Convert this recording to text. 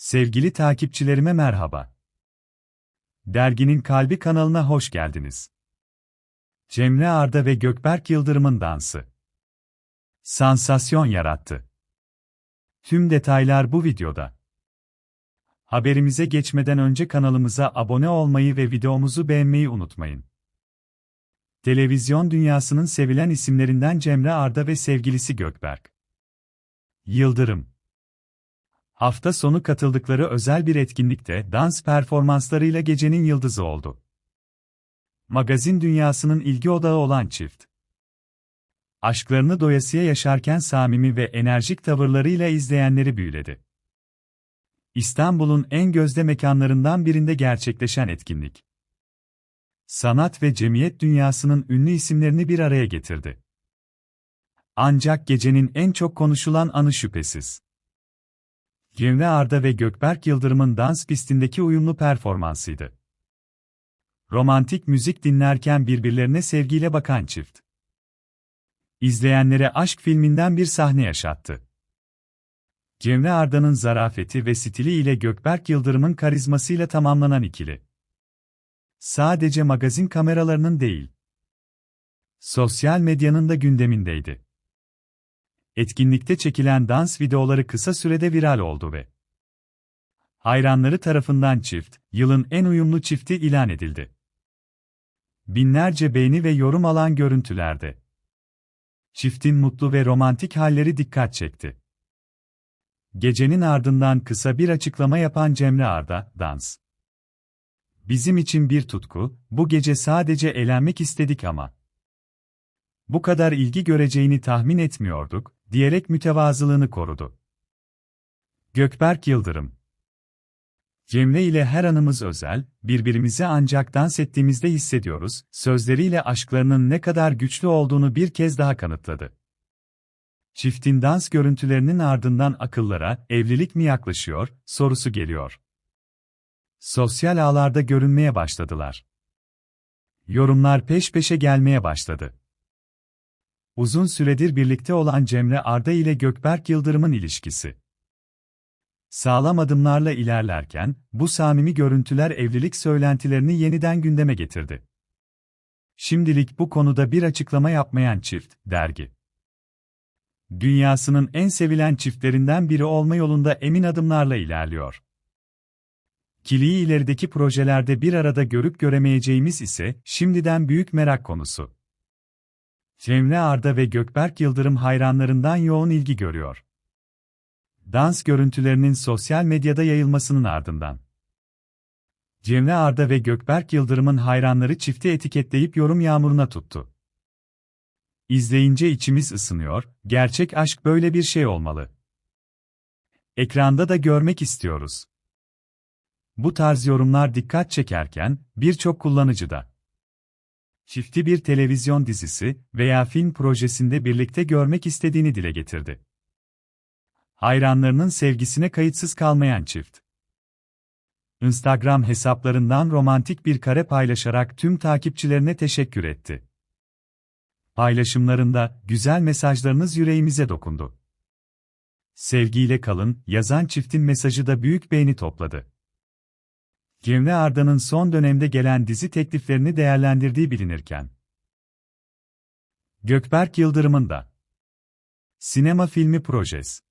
Sevgili takipçilerime merhaba. Derginin Kalbi kanalına hoş geldiniz. Cemre Arda ve Gökberk Yıldırım'ın dansı. Sansasyon yarattı. Tüm detaylar bu videoda. Haberimize geçmeden önce kanalımıza abone olmayı ve videomuzu beğenmeyi unutmayın. Televizyon dünyasının sevilen isimlerinden Cemre Arda ve sevgilisi Gökberk. Yıldırım Hafta sonu katıldıkları özel bir etkinlikte dans performanslarıyla gecenin yıldızı oldu. Magazin dünyasının ilgi odağı olan çift. Aşklarını doyasıya yaşarken samimi ve enerjik tavırlarıyla izleyenleri büyüledi. İstanbul'un en gözde mekanlarından birinde gerçekleşen etkinlik. Sanat ve cemiyet dünyasının ünlü isimlerini bir araya getirdi. Ancak gecenin en çok konuşulan anı şüphesiz. Cemre Arda ve Gökberk Yıldırım'ın dans pistindeki uyumlu performansıydı. Romantik müzik dinlerken birbirlerine sevgiyle bakan çift. İzleyenlere aşk filminden bir sahne yaşattı. Cemre Arda'nın zarafeti ve stili ile Gökberk Yıldırım'ın karizmasıyla tamamlanan ikili. Sadece magazin kameralarının değil, sosyal medyanın da gündemindeydi. Etkinlikte çekilen dans videoları kısa sürede viral oldu ve hayranları tarafından çift, yılın en uyumlu çifti ilan edildi. Binlerce beğeni ve yorum alan görüntülerde. Çiftin mutlu ve romantik halleri dikkat çekti. Gecenin ardından kısa bir açıklama yapan Cemre Arda, dans. Bizim için bir tutku, bu gece sadece eğlenmek istedik ama. Bu kadar ilgi göreceğini tahmin etmiyorduk, diyerek mütevazılığını korudu. Gökberk Yıldırım Cemre ile her anımız özel, birbirimize ancak dans ettiğimizde hissediyoruz, sözleriyle aşklarının ne kadar güçlü olduğunu bir kez daha kanıtladı. Çiftin dans görüntülerinin ardından akıllara, evlilik mi yaklaşıyor, sorusu geliyor. Sosyal ağlarda görünmeye başladılar. Yorumlar peş peşe gelmeye başladı. Uzun süredir birlikte olan Cemre Arda ile Gökberk Yıldırım'ın ilişkisi. Sağlam adımlarla ilerlerken, bu samimi görüntüler evlilik söylentilerini yeniden gündeme getirdi. Şimdilik bu konuda bir açıklama yapmayan çift, dergi. Dünyasının en sevilen çiftlerinden biri olma yolunda emin adımlarla ilerliyor. Kili'yi ilerideki projelerde bir arada görüp göremeyeceğimiz ise şimdiden büyük merak konusu. Cemre Arda ve Gökberk Yıldırım hayranlarından yoğun ilgi görüyor. Dans görüntülerinin sosyal medyada yayılmasının ardından. Cemre Arda ve Gökberk Yıldırım'ın hayranları çifti etiketleyip yorum yağmuruna tuttu. İzleyince içimiz ısınıyor, gerçek aşk böyle bir şey olmalı. Ekranda da görmek istiyoruz. Bu tarz yorumlar dikkat çekerken, birçok kullanıcı da çifti bir televizyon dizisi veya film projesinde birlikte görmek istediğini dile getirdi. Hayranlarının sevgisine kayıtsız kalmayan çift. Instagram hesaplarından romantik bir kare paylaşarak tüm takipçilerine teşekkür etti. Paylaşımlarında güzel mesajlarınız yüreğimize dokundu. Sevgiyle kalın yazan çiftin mesajı da büyük beğeni topladı. Cemre Arda'nın son dönemde gelen dizi tekliflerini değerlendirdiği bilinirken. Gökberk Yıldırım'ın da sinema filmi projesi